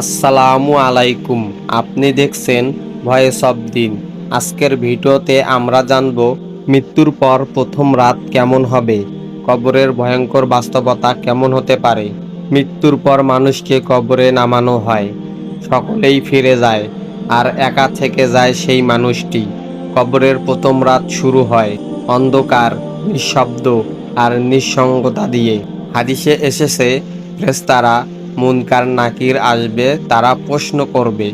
আসসালামু আলাইকুম। আপনি দেখছেন ভয়েস অব দিন। আজকের ভিডিওতে আমরা জানব মৃত্যুর পর প্রথম রাত কেমন হবে, কবরের ভয়ঙ্কর বাস্তবতা কেমন হতে পারে, মৃত্যুর পর মানুষকে কবরে নামানো হয়, সকলেই ফিরে যায়, আর একা থেকে যায় সেই মানুষটি। কবরের প্রথম রাত শুরু হয় অন্ধকার, নিঃশব্দ আর নিঃসঙ্গতা দিয়ে। হাদিসে এসেছে, ফেরেশতারা মুনকার নাকির আসবে, তারা প্রশ্ন করবে,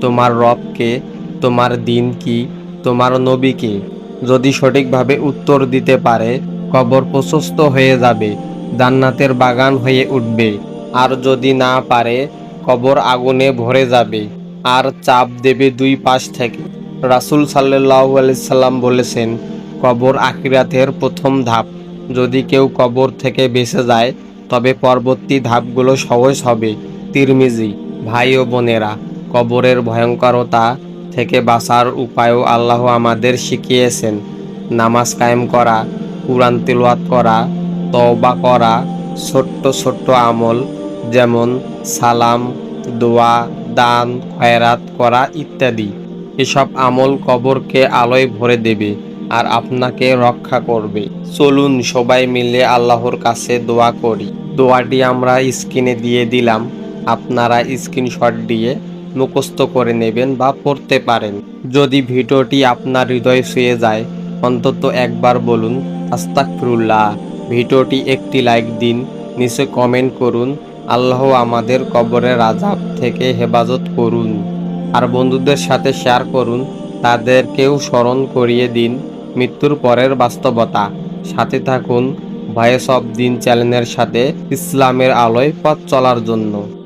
তোমার রবকে তোমার দিন কি? তোমার নবীকে যদি সঠিকভাবে উত্তর দিতে পারে, কবর প্রশস্ত হয়ে যাবে, জান্নাতের বাগান হয়ে উঠবে। আর যদি না পারে, কবর আগুনে ভরে যাবে, আর চাপ দেবে দুই পাশ থেকে। রাসূল সাল্লাহ সাল্লাম বলেছেন, কবর আখিরাতের প্রথম ধাপ। যদি কেউ কবর থেকে বেঁচে যায় তবে পরবর্তী ধাপগুলো সহজ হবে। তিরমিজি, ভাই ও বোনেরা, কবরের ভয়ঙ্করতা থেকে বাঁচার উপায়ও আল্লাহ আমাদের শিখিয়েছেন। নামাজ কায়েম করা, কুরআন তিলওয়াত করা, তওবা করা, ছোট্ট ছোট্ট আমল যেমন সালাম, দোয়া, দান, খয়রাত করা ইত্যাদি। এসব আমল কবরকে আলোয় ভরে দেবে। আর আপনাকে রক্ষা করবে। চলুন সবাই মিলে আল্লাহর কাছে দোয়া করি। দোয়াটি আমরা স্ক্রিনে দিয়ে দিলাম। আপনারা স্ক্রিনশট দিয়ে মুখস্থ করে নেবেন বা পড়তে পারেন। যদি ভিডিওটি আপনার হৃদয় ছুঁয়ে যায়, অন্তত একবার বলুন আস্তাকফিরুল্লাহ ভিডিওটি একটি লাইক দিন, নিচে কমেন্ট করুন, আল্লাহ আমাদের কবরের আজাব থেকে হেফাজত করুন। আর বন্ধুদের সাথে শেয়ার করুন, তাদেরকেও স্মরণ করিয়ে দিন। মৃত্যুর পরের বাস্তবতা। সাথে থাকুন ভয়েস অব দিন চ্যানেলের সাথে ইসলামের আলোয় পথ চলার জন্য।